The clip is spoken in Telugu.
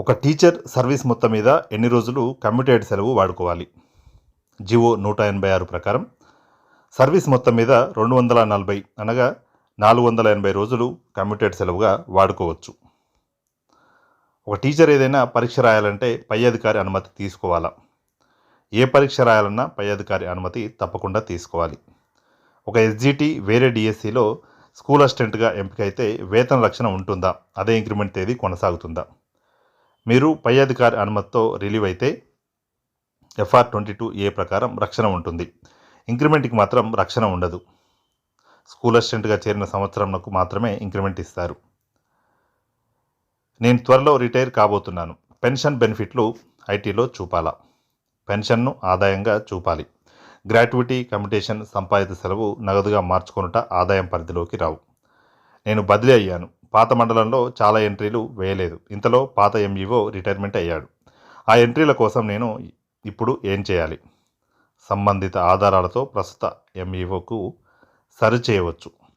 ఒక టీచర్ సర్వీస్ మొత్తం మీద ఎన్ని రోజులు కమ్యూటెడ్ సెలవు వాడుకోవాలి? జివో నూట ఎనభై ఆరు ప్రకారం. సర్వీస్ మొత్తం మీద రెండు వందల నలభై అనగా నాలుగు వందల ఎనభై రోజులు కమ్యూటెడ్ సెలవుగా వాడుకోవచ్చు. ఒక టీచర్ ఏదైనా పరీక్ష రాయాలంటే పై అధికారి అనుమతి తీసుకోవాలా? ఏ పరీక్ష రాయాలన్నా పై అధికారి అనుమతి తప్పకుండా తీసుకోవాలి. ఒక ఎస్జిటి వేరే డిఎస్సిలో స్కూల్ అసిస్టెంట్గా ఎంపికైతే వేతన రక్షణ ఉంటుందా? అదే ఇంక్రిమెంట్ తేదీ కొనసాగుతుందా? మీరు పై అధికారి అనుమతితో రిలీవ్ అయితే ఎఫ్ఆర్ ట్వంటీ టూ ఏ ప్రకారం రక్షణ ఉంటుంది. ఇంక్రిమెంట్కి మాత్రం రక్షణ ఉండదు. స్కూల్ అసిస్టెంట్గా చేరిన సంవత్సరంకు మాత్రమే ఇంక్రిమెంట్ ఇస్తారు. నేను త్వరలో రిటైర్ కాబోతున్నాను. పెన్షన్ బెనిఫిట్లు ఐటీలో చూపాలా? పెన్షన్ను ఆదాయంగా చూపాలి. గ్రాట్యుటీ కమిటేషన్ సంపాదిత సెలవు నగదుగా మార్చుకొనుట ఆదాయం పరిధిలోకి రావు. నేను బదిలీ అయ్యాను. పాత మండలంలో చాలా ఎంట్రీలు వేయలేదు. ఇంతలో పాత ఎంఈఓ రిటైర్మెంట్ అయ్యాడు. ఆ ఎంట్రీల కోసం నేను ఇప్పుడు ఏం చేయాలి? సంబంధిత ఆధారాలతో ప్రస్తుత ఎంఈఓకు సరి చేయవచ్చు.